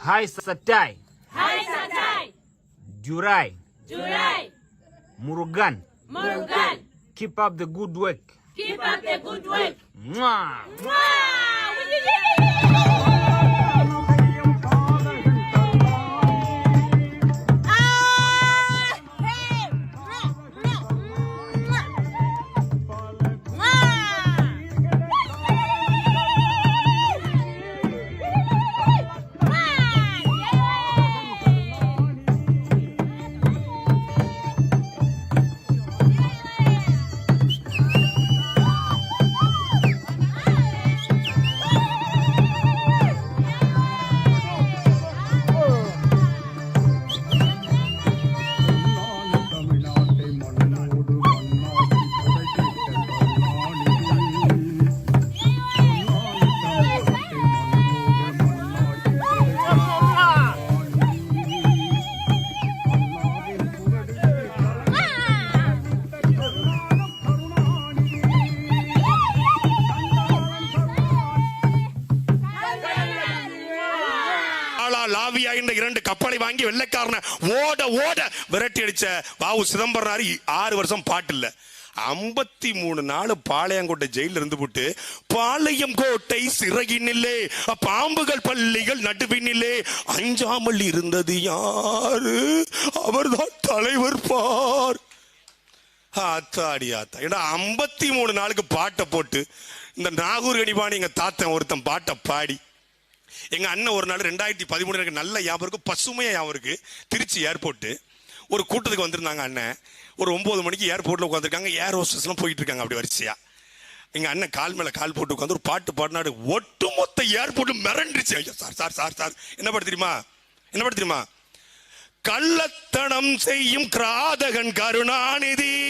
Hai Satai. Hai Satai. Jurai. Jurai. Murugan. Murugan. Keep up the good work. Keep up the good work. Mwah. Mwah. லாவியா என்ற இரண்டு கப்பலை வாங்கி வெள்ளைக்காரனை ஓட ஓட விரட்டி அடிச்ச வாவு சிதம்பரனார் ஆறு வருஷம் பாட்டு இல்ல ஐம்பத்தி மூணு நாள் பாளையங்கோட்டை ஜெயில இருந்து போட்டு பாளையம் கோட்டை சிறகினில்லே பாம்புகள் பள்ளிகள் நடுவினிலே அஞ்சாமல் இருந்தது யாரு? அவர்தான் தலைவர் பார். ஆத்தாடி ஆத்தா. ஏன்னா ஐம்பத்தி மூணு நாளுக்கு பாட்டை போட்டு இந்த நாகூர் கணிபாணி எங்க தாத்தன் ஒருத்தன் பாட்டை பாடி எங்க அண்ணன் ஒரு நாள் ரெண்டாயிரத்தி பதிமூணு எனக்கு நல்ல ஞாபகம் இருக்கு. பசுமையா ஞாபகம் இருக்கு. திருச்சி ஏர்போர்ட்டு ஒரு கூட்டத்துக்கு வந்திருந்தாங்க அண்ணன். ஒரு ஒன்பது மணிக்கு ஏர்போர்ட்ல உட்காந்துருக்காங்க ஏர் ஹோஸ்டஸ்லாம் போயிட்டு இருக்காங்க அப்படி வரிசையா. எங்க அண்ணன் கால் மேல கால் போட்டு உட்காந்து ஒரு பாட்டு பாடினாடு ஒட்டுமொத்த ஏர்போர்ட்டு மிரண்டுச்சு ஐயா சார் சார் சார் சார். என்ன பாட்டு தெரியுமா? என்ன பாட்டு தெரியுமா? கள்ளத்தனம் செய்யும் கிராதகன் கருணாநிதி.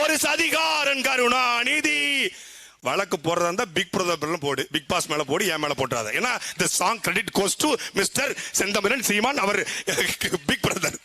ஒரு சதிகாரன் கருணாநிதி. வழக்கு போடுறதா இருந்தா பிக் பிரதர் போடு பிக் பாஸ் மேல போடு என் மேல போட்டுறாத. ஏன்னா இந்த song credit goes to mister Senthamizhan Seeman our big brother